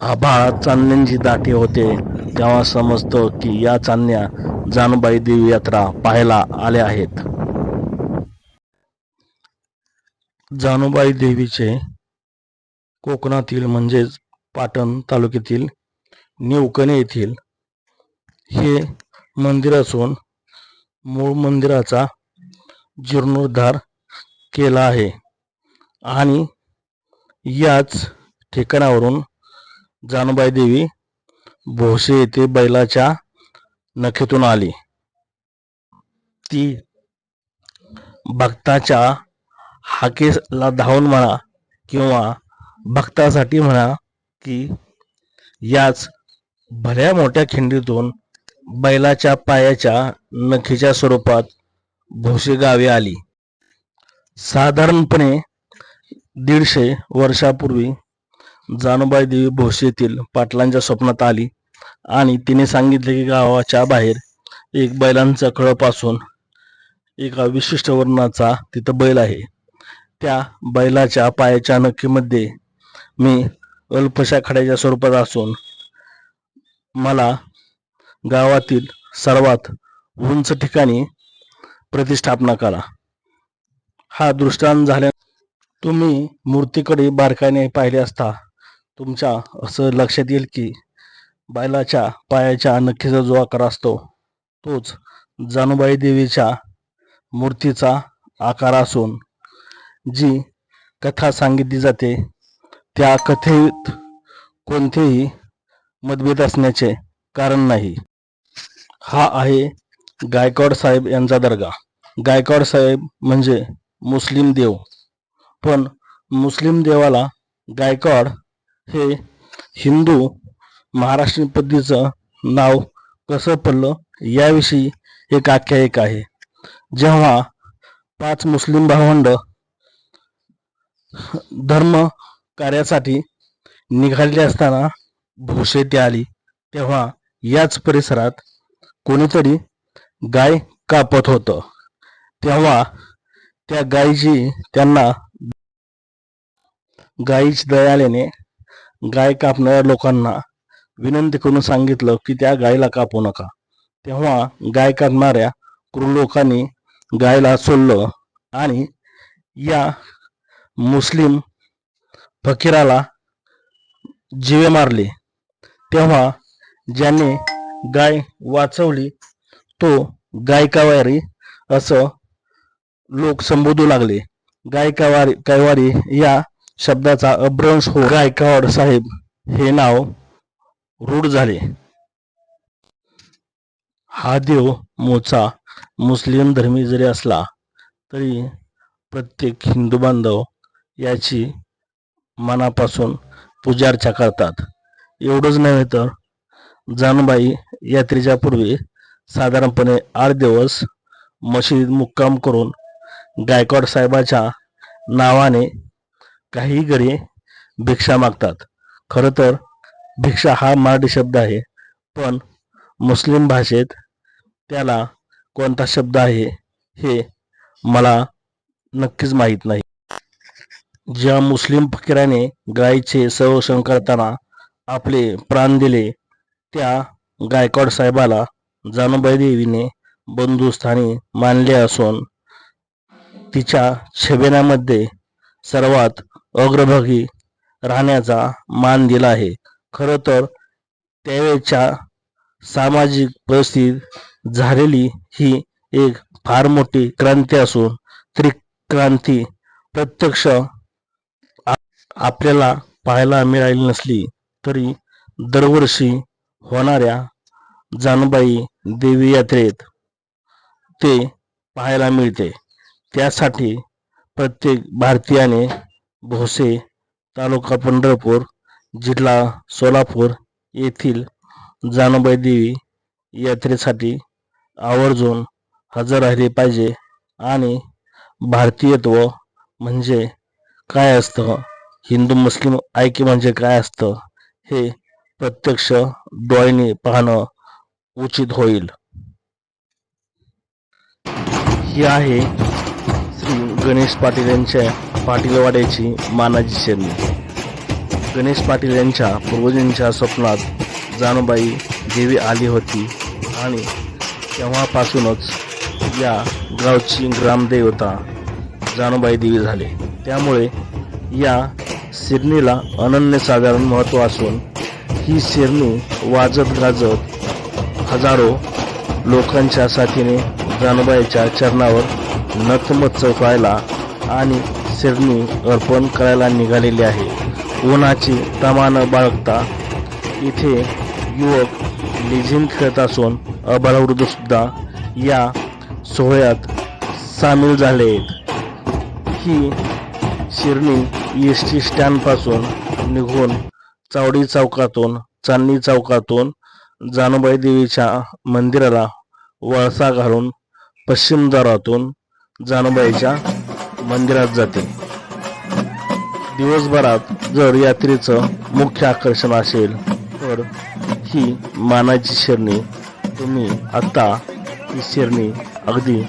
आभाळ चांदण्यांची दाटी होते. तेव्हा समजतो की या चांदण्या जानबाई देवी यात्रा पाहायला आल्या आहेत. जानूबाई देवीचे कोकणातील म्हणजेच पाटण तालुक्यातील निवकणे येथील हे मंदिर असून मूळ मंदिराचा जीर्णोद्धार केला आहे. आणि याच ठिकाणावरून जानुबाई देवी भोसे येथे बैलाच्या नखेतून आली. ती भक्ताच्या हाकेला धावून म्हणा किंवा भक्तासाठी म्हणा की याच भल्या मोठ्या खिंडीतून बैलाच्या पायाच्या नखीच्या स्वरूपात भोसे गावे आली. साधारणपणे दीडशे वर्षापूर्वी जानुबाई देवी भोसेतील पाटलांच्या स्वप्नात आली आणि तिने सांगितले की गावाच्या बाहेर एक बैलांचा कळपासून एका विशिष्ट वर्णाचा तिथं बैल आहे. त्या बैलाच्या पायाच्या नक्कीमध्ये मी अल्पशा खड्याच्या स्वरूपात असून मला गावातील सर्वात उंच ठिकाणी प्रतिष्ठापना करा. हा दृष्टांत झाल्या तुम्ही मूर्तीकडे बारकाईने पाहिले असता तुमच्या असं लक्षात येईल की बैलाच्या पायाच्या नक्कीचा जो आकार असतो तोच जानूबाई देवीच्या मूर्तीचा आकार असून जी कथा सांगितली जाते त्या कथेत कोणतेही मतभेद असण्याचे कारण नाही. हा आहे गायकवाड साहेब यांचा दर्गा. गायकवाड साहेब म्हणजे मुस्लिम देव. पण मुस्लिम देवाला गायकवाड हे हिंदू महाराष्ट्रीयन पद्धतीचं नाव कसं पडलं याविषयी एक आख्यायिका आहे. जेव्हा पाच मुस्लिम भावंड धर्म कार्यासाठी निघालेले असताना भोसे आली तेव्हा याच परिसरात कोणीतरी गाय कापत होतं. तेव्हा त्या गायीची त्यांना गायीची दयालेने गाय कापणाऱ्या लोकांना विनंती करून सांगितलं की त्या गायीला कापू नका. तेव्हा गाय कापणाऱ्या क्रूर लोकांनी गायला सोडलं आणि या मुस्लिम फकीराला जीवे मारले. तेव्हा ज्याने गाय वाचवली तो गायकावारी असं लोक संबोधू लागले. गायकावारी कैवारी या शब्दाचा अभ्रंश हो गायकवाड साहेब हे नाव रूढ झाले. हा देव मोचा मुस्लिम धर्मी जरी असला तरी प्रत्येक हिंदू बांधव याची मनापासून पूजार्चा करतात. एवढंच नव्हे तर जानबाई यात्रेच्या पूर्वी साधारणपणे आठ दिवस मशीद मुक्काम करून गायकवाड साहेबाच्या नावाने काही घरी भिक्षा मागतात. खरं तर भिक्षा हा मराठी शब्द आहे पण मुस्लिम भाषेत त्याला कोणता शब्द आहे हे मला नक्कीच माहीत नाही. ज्या मुस्लिम फकीराने गायीचे संरक्षण करताना आपले प्राण दिले त्या गायकवाड साहेबाला जानूबाई देवीने बंधुस्थानी मानले असून तिच्या छबिन्यामध्ये सर्वात अग्रभागी राहण्याचा मान दिला आहे. खरं तर त्यावेळच्या सामाजिक परिस्थितीत झालेली ही एक फार मोठी क्रांती असून त्रिक्रांती प्रत्यक्ष आपल्याला पाहायला मिळाली नसली तरी दरवर्षी होणाऱ्या जानबाई देवी यात्रेत ते पाहायला मिळते. त्यासाठी प्रत्येक भारतीयाने भोसे तालुका पंढरपूर जिल्हा सोलापूर येथील जानबाई देवी यात्रेसाठी आवर्जून हजर राहिले पाहिजे आणि भारतीयत्व म्हणजे काय असतं? हिंदू मुस्लिम ऐक्य म्हणजे काय असतं? हे प्रत्यक्ष डोळ्याने पाहणं उचित होईल. ही आहे श्री गणेश पाटील यांच्या पाटीलवाड्याची मानाची शेरणी. गणेश पाटील यांच्या पूर्वजांच्या स्वप्नात जाणूबाई देवी आली होती आणि तेव्हापासूनच या गावची ग्रामदेवता जाणूबाई देवी झाले. त्यामुळे या शिरणीला अनन्यसाधारण महत्त्व असून ही शिरणी वाजत गाजत हजारो लोकांच्या साथीने जाणूबाईच्या चरणावर नतमत व्हायला आणि शिरणी अर्पण करायला निघालेली आहे. उन्हाची तमा न बाळगता इथे युवक लिझिन खेळत असून अबालवृद्धसुद्धा या सोहळ्यात सामील झाले आहेत. ही शिरणी एस टी स्टँडपासून निघून चावडी चौकातून चांदणी चौकातून जानुबाई देवीच्या मंदिराला वळसा घालून पश्चिम दारातून जानुबाईच्या मंदिरात जाते. दिवसभरात जर यात्रेचं मुख्य आकर्षण असेल तर ही मानाची शिरणी तुम्ही आता ही शिरणी अगदी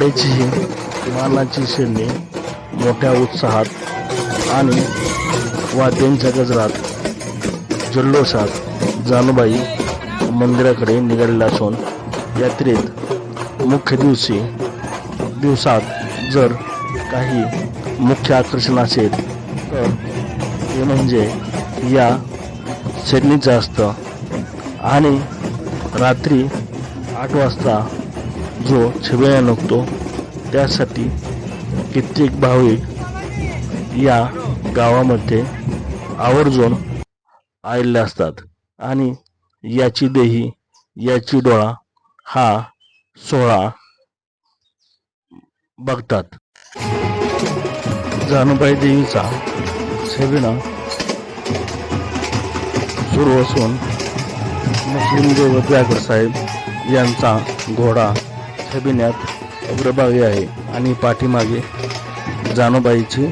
आटीरवाड्याची ही मानाची शिरणी मोठ्या उत्साहात आणि वाद्यांच्या गजरात जल्लोषात जानुबाई मंदिराकडे निघालेला असून यात्रेत मुख्य दिवशी दिवसात जर काही मुख्य आकर्षण असेल तर ते म्हणजे या शिरणीचं असतं. आणि रात्री आठ वाजता जो छबिळा निघतो त्यासाठी कित्येक भाविक या गावामध्ये आवर्जून आलेले असतात. आणि याची देही याची डोळा हा सोहळा बघतात. जानुबाई देवीचा छबिना सुरू असून मुस्लिम देव साहेब यांचा घोडा छबिन्यात अग्रभागी आहे आणि पाठीमागे जानोबाईची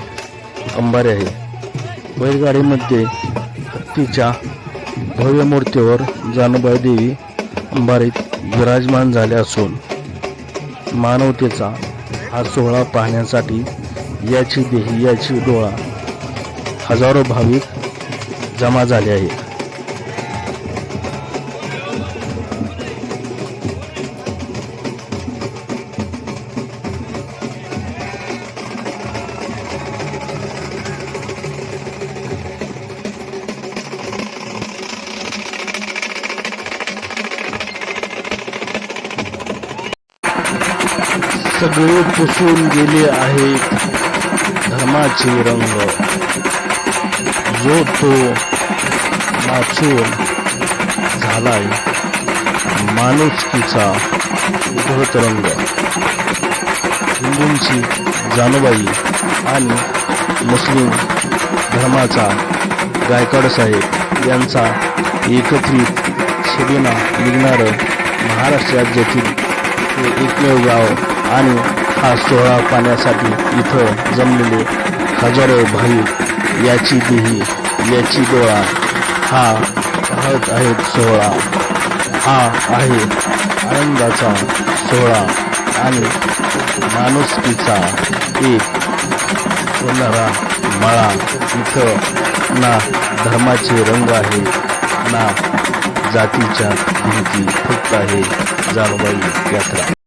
अंबारी आहे. बैलगाडीमध्ये तिच्या भव्य मूर्तीवर जानुबाई देवी अंबारीत विराजमान झाले असून मानवतेचा हा सोहळा पाहण्यासाठी याची देही याची डोळा हजारो भाविक जमा झाले आहेत. सगळे पुसून गेले आहेत धर्माचे रंग. जो तो नाचून झालाय माणुसकीचा उधळत रंग. हिंदूंची जानुबाई आणि मुस्लिम धर्माचा गायकवाड साहेब यांचा एकत्रित छबिना निघणारं महाराष्ट्र राज्यातील एकमेव गाव आणि हा सोहळा पाहण्यासाठी इथं जमलेले हजारो भाविक याची देही याची डोळा हा पाहत आहेत सोहळा. हा आहे आनंदाचा सोहळा आणि माणुसकीचा एक सोनारा मळा. इथं ना धर्माचे रंग आहे ना जातीच्या भिंती फक्त आहे. जाणबाई यात्रा